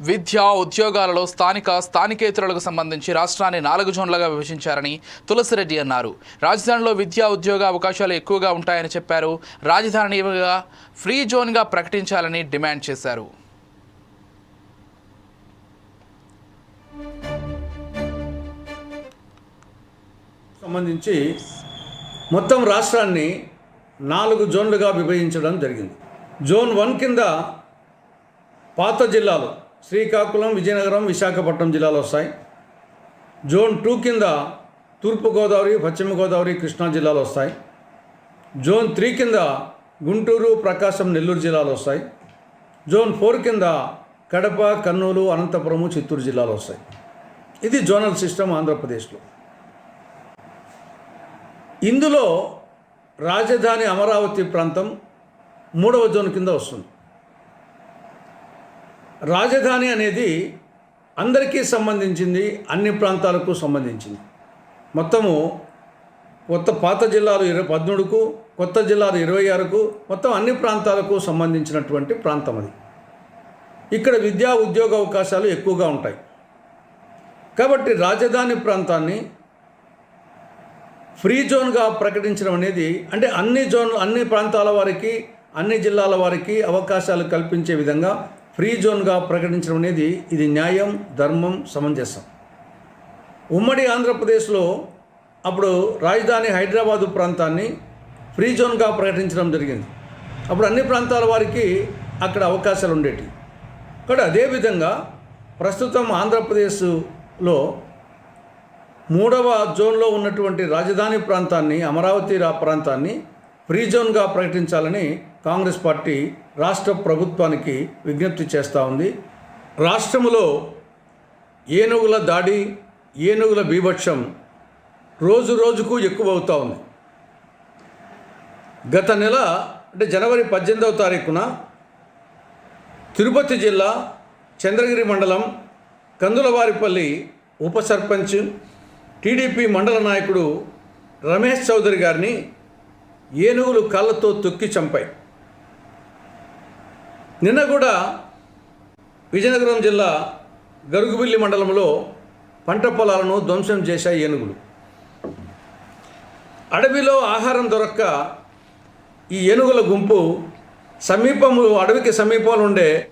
విద్య ఉద్యోగాలలో స్థానిక స్థానికేతరులకు సంబంధించి రాష్ట్రాన్ని నాలుగు జోన్లుగా విభజించారని తులసిరెడ్డి అన్నారు. రాజధానిలో విద్యా ఉద్యోగ అవకాశాలు ఎక్కువగా ఉంటాయని చెప్పారు. రాజధానిగా ఫ్రీ జోన్గా ప్రకటించాలని డిమాండ్ చేశారు. సంబంధించి మొత్తం రాష్ట్రాన్ని నాలుగు జోన్లుగా విభజించడం జరిగింది. జోన్ వన్ కింద పాత జిల్లాలు శ్రీకాకుళం విజయనగరం విశాఖపట్నం జిల్లాలు వస్తాయి. జోన్ టూ కింద తూర్పుగోదావరి పశ్చిమ గోదావరి కృష్ణా జిల్లాలు వస్తాయి. జోన్ త్రీ కింద గుంటూరు ప్రకాశం నెల్లూరు జిల్లాలు వస్తాయి. జోన్ ఫోర్ కింద కడప కర్నూలు అనంతపురము చిత్తూరు జిల్లాలు వస్తాయి. ఇది జోనల్ సిస్టమ్ ఆంధ్రప్రదేశ్లో. ఇందులో రాజధాని అమరావతి ప్రాంతం మూడవ జోన్ కింద వస్తుంది. రాజధాని అనేది అందరికీ సంబంధించింది అన్ని ప్రాంతాలకు సంబంధించింది. మొత్తము కొత్త పాత జిల్లాలు ఇరవై పద్మూడుకు కొత్త జిల్లాలు ఇరవై ఆరుకు మొత్తం అన్ని ప్రాంతాలకు సంబంధించినటువంటి ప్రాంతం అది. ఇక్కడ విద్యా ఉద్యోగ అవకాశాలు ఎక్కువగా ఉంటాయి. కాబట్టి రాజధాని ప్రాంతాన్ని ఫ్రీ జోన్గా ప్రకటించడం అనేది అంటే అన్ని జోన్ అన్ని ప్రాంతాల వారికి అన్ని జిల్లాల వారికి అవకాశాలు కల్పించే విధంగా ఫ్రీ జోన్గా ప్రకటించడం అనేది ఇది న్యాయం ధర్మం సమంజసం. ఉమ్మడి ఆంధ్రప్రదేశ్లో అప్పుడు రాజధాని హైదరాబాదు ప్రాంతాన్ని ఫ్రీ జోన్గా ప్రకటించడం జరిగింది. అప్పుడు అన్ని ప్రాంతాల వారికి అక్కడ అవకాశాలు ఉండేవి కాబట్టి అదేవిధంగా ప్రస్తుతం ఆంధ్రప్రదేశ్లో మూడవ జోన్లో ఉన్నటువంటి రాజధాని ప్రాంతాన్ని అమరావతి రా ప్రాంతాన్ని ఫ్రీ జోన్గా ప్రకటించాలని కాంగ్రెస్ పార్టీ రాష్ట్ర ప్రభుత్వానికి విజ్ఞప్తి చేస్తూ ఉంది. రాష్ట్రములో ఏనుగుల దాడి ఏనుగుల బీభత్సం రోజు రోజుకు ఎక్కువ అవుతూ ఉంది. గత నెల అంటే జనవరి పద్దెనిమిదవ తారీఖున తిరుపతి జిల్లా చంద్రగిరి మండలం కందులవారిపల్లి ఉప సర్పంచ్ టీడీపీ మండల నాయకుడు రమేష్ చౌదరి గారిని ఏనుగులు కాళ్ళతో తొక్కి చంపాయి. నిన్న కూడా విజయనగరం జిల్లా గరుగుబిల్లి మండలంలో పంట పొలాలను ధ్వంసం చేశాయి ఏనుగులు. అడవిలో ఆహారం దొరక్క ఈ ఏనుగుల గుంపు సమీపము అడవికి సమీపంలో ఉండే